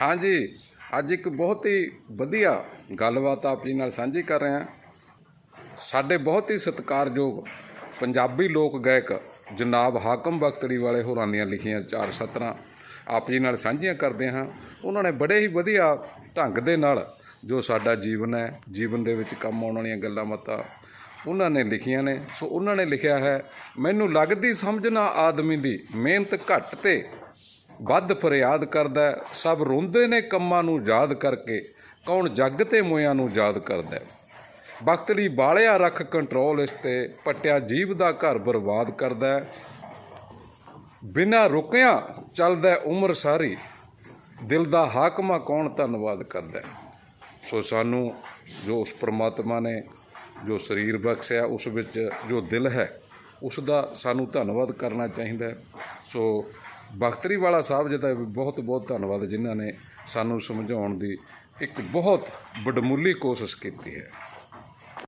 ਹਾਂਜੀ ਅੱਜ ਇੱਕ ਬਹੁਤ ਹੀ ਵਧੀਆ ਗੱਲਬਾਤ ਆਪ ਜੀ ਨਾਲ ਸਾਂਝੀ ਕਰ ਰਹੇ ਹਾਂ। ਸਾਡੇ ਬਹੁਤ ਹੀ ਸਤਿਕਾਰਯੋਗ ਪੰਜਾਬੀ ਲੋਕ ਗਾਇਕ ਜਨਾਬ ਹਾਕਮ ਬਖਤਰੀ ਵਾਲੇ ਹੋਰਾਂ ਦੀਆਂ ਲਿਖੀਆਂ ਚਾਰ ਸਤਰਾਂ ਆਪ ਜੀ ਨਾਲ ਸਾਂਝੀਆਂ ਕਰਦੇ ਹਾਂ। ਉਹਨਾਂ ਨੇ ਬੜੇ ਹੀ ਵਧੀਆ ਢੰਗ ਦੇ ਨਾਲ ਜੋ ਸਾਡਾ ਜੀਵਨ ਹੈ, ਜੀਵਨ ਦੇ ਵਿੱਚ ਕੰਮ ਆਉਣ ਵਾਲੀਆਂ ਗੱਲਾਂ ਬਾਤਾਂ ਉਹਨਾਂ ਨੇ ਲਿਖੀਆਂ ਨੇ। ਸੋ ਉਹਨਾਂ ਨੇ ਲਿਖਿਆ ਹੈ, ਮੈਨੂੰ ਲੱਗਦੀ ਸਮਝਣਾ ਆਦਮੀ ਦੀ ਮਿਹਨਤ ਘੱਟ ਤੇ ਵੱਧ ਫਰਿਆਦ ਕਰਦਾ ਸਭ ਰੋਂਦੇ ਨੇ ਕੰਮਾਂ ਨੂੰ ਯਾਦ ਕਰਕੇ। ਕੌਣ ਜੱਗ ਤੇ ਮੋਇਆਂ ਨੂੰ ਯਾਦ ਕਰਦਾ ਹੈ। ਵਕਤ ਲਈ ਬਾਲਿਆ ਰੱਖ ਕੰਟਰੋਲ ਇਸ ਤੇ। ਪਟਿਆ ਜੀਵ ਦਾ ਘਰ ਬਰਬਾਦ ਕਰਦਾ ਹੈ। ਬਿਨਾਂ ਰੁਕਿਆ ਚੱਲਦਾ ਉਮਰ ਸਾਰੀ। ਦਿਲ ਦਾ ਹਾਕਮਾ ਕੌਣ ਧੰਨਵਾਦ ਕਰਦਾ ਸੋ ਸਾਨੂੰ ਜੋ ਉਸ ਪ੍ਰਮਾਤਮਾ ਨੇ ਜੋ ਸਰੀਰ ਬਖਸ਼ਿਆ, ਉਸ ਵਿੱਚ ਜੋ ਦਿਲ ਹੈ, ਉਸ ਦਾ ਸਾਨੂੰ ਧੰਨਵਾਦ ਕਰਨਾ ਚਾਹੀਦਾ ਸੋ ਬਖਤਰੀ ਵਾਲਾ ਸਾਹਿਬ ਜੀ ਦਾ ਵੀ ਬਹੁਤ ਬਹੁਤ ਧੰਨਵਾਦ ਜਿਨ੍ਹਾਂ ਨੇ ਸਾਨੂੰ ਸਮਝਾਉਣ ਦੀ ਇੱਕ ਬਹੁਤ ਬਡਮੁੱਲੀ ਕੋਸ਼ਿਸ਼ ਕੀਤੀ ਹੈ।